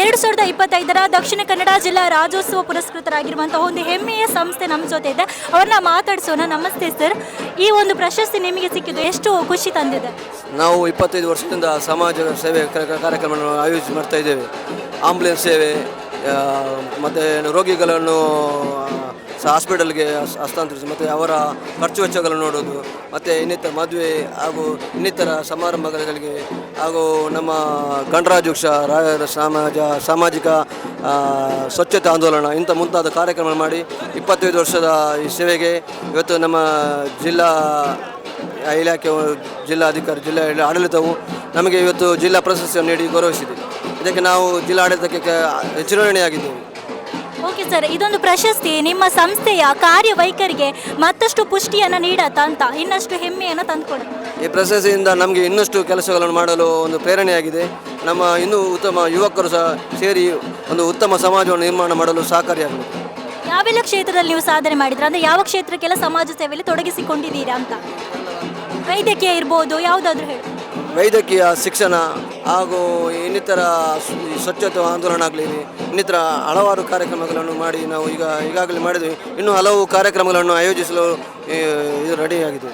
ಎರಡು ಸಾವಿರದ ಇಪ್ಪತ್ತೈದರ ದಕ್ಷಿಣ ಕನ್ನಡ ಜಿಲ್ಲಾ ರಾಜ್ಯೋತ್ಸವ ಪುರಸ್ಕೃತರಾಗಿರುವಂತಹ ಒಂದು ಹೆಮ್ಮೆಯ ಸಂಸ್ಥೆ ನಮ್ಮ ಜೊತೆ ಇದೆ. ಅವ್ರನ್ನ ಮಾತಾಡಿಸೋಣ. ನಮಸ್ತೆ ಸರ್. ಈ ಒಂದು ಪ್ರಶಸ್ತಿ ನಿಮಗೆ ಸಿಕ್ಕಿದ್ದು ಎಷ್ಟು ಖುಷಿ ತಂದಿದೆ? ನಾವು ಇಪ್ಪತ್ತೈದು ವರ್ಷದಿಂದ ಸಮಾಜ ಸೇವೆ ಕಾರ್ಯಕ್ರಮವನ್ನು ಆಯೋಜಿಸಿ ಮಾಡ್ತಾ ಇದ್ದೇವೆ. ಆಂಬುಲೆನ್ಸ್ ಸೇವೆ ಮತ್ತು ರೋಗಿಗಳನ್ನು ಹಾಸ್ಪಿಟಲ್ಗೆ ಹಸ್- ಹಸ್ತಾಂತರಿಸಿ, ಮತ್ತು ಅವರ ಖರ್ಚು ವೆಚ್ಚಗಳನ್ನು ನೋಡೋದು, ಮತ್ತು ಇನ್ನಿತರ ಮದುವೆ ಹಾಗೂ ಇನ್ನಿತರ ಸಮಾರಂಭಗಳಿಗೆ ಹಾಗೂ ನಮ್ಮ ಗಣರಾಜ್ಯಕ್ಷ ರಾಜ ಸಮಾಜ, ಸಾಮಾಜಿಕ ಸ್ವಚ್ಛತೆ ಆಂದೋಲನ, ಇಂಥ ಮುಂತಾದ ಕಾರ್ಯಕ್ರಮ ಮಾಡಿ ಇಪ್ಪತ್ತೈದು ವರ್ಷದ ಈ ಸೇವೆಗೆ ಇವತ್ತು ನಮ್ಮ ಜಿಲ್ಲಾ ಇಲಾಖೆ ಜಿಲ್ಲಾಧಿಕಾರಿ ಜಿಲ್ಲಾ ಆಡಳಿತವು ನಮಗೆ ಇವತ್ತು ಜಿಲ್ಲಾ ಪ್ರಶಸ್ತಿಯನ್ನು ನೀಡಿ ಗೌರವಿಸಿದೆ. ಇದಕ್ಕೆ ನಾವು ಜಿಲ್ಲಾಡಳಿತಕ್ಕೆ ಚಿರಋಣಿಯಾಗಿದ್ದೇವೆ ಓಕೆ ಸರ್ ಇದೊಂದು ಪ್ರಶಸ್ತಿ. ನಿಮ್ಮ ಸಂಸ್ಥೆಯ ಕಾರ್ಯವೈಖರಿಗೆ ಮತ್ತಷ್ಟು ಪುಷ್ಟಿಯನ್ನು ನೀಡತ್ತ ಅಂತ ಇನ್ನಷ್ಟು ಹೆಮ್ಮೆಯನ್ನು ತಂದುಕೊಡುತ್ತೆ ಈ ಪ್ರಶಸ್ತಿಯಿಂದ ನಮಗೆ ಇನ್ನಷ್ಟು ಕೆಲಸಗಳನ್ನು ಮಾಡಲು ಒಂದು ಪ್ರೇರಣೆಯಾಗಿದೆ. ನಮ್ಮ ಇನ್ನೂ ಉತ್ತಮ ಯುವಕರು ಸಹ ಸೇರಿ ಒಂದು ಉತ್ತಮ ಸಮಾಜವನ್ನು ನಿರ್ಮಾಣ ಮಾಡಲು ಸಹಕಾರಿಯಾಗಬೇಕು ಯಾವೆಲ್ಲ ಕ್ಷೇತ್ರದಲ್ಲಿ ನೀವು ಸಾಧನೆ ಮಾಡಿದ್ರೆ? ಅಂದರೆ ಯಾವ ಕ್ಷೇತ್ರಕ್ಕೆಲ್ಲ ಸಮಾಜ ಸೇವೆಯಲ್ಲಿ ತೊಡಗಿಸಿಕೊಂಡಿದ್ದೀರಾ ಅಂತ. ವೈದ್ಯಕೀಯ ಇರ್ಬೋದು ಯಾವುದಾದ್ರೂ ಹೇಳಿ. ವೈದ್ಯಕೀಯ ಶಿಕ್ಷಣ ಹಾಗೂ ಇನ್ನಿತರ ಸ್ವಚ್ಛತೆ ಆಂದೋಲನ ಆಗಲಿ ಇನ್ನಿತರ ಹಲವಾರು ಕಾರ್ಯಕ್ರಮಗಳನ್ನು ಮಾಡಿ ನಾವು ಈಗ ಈಗಾಗಲೇ ಮಾಡಿದ್ವಿ. ಇನ್ನೂ ಹಲವು ಕಾರ್ಯಕ್ರಮಗಳನ್ನು ಆಯೋಜಿಸಲು ಇದು ರೆಡಿಯಾಗಿದೆ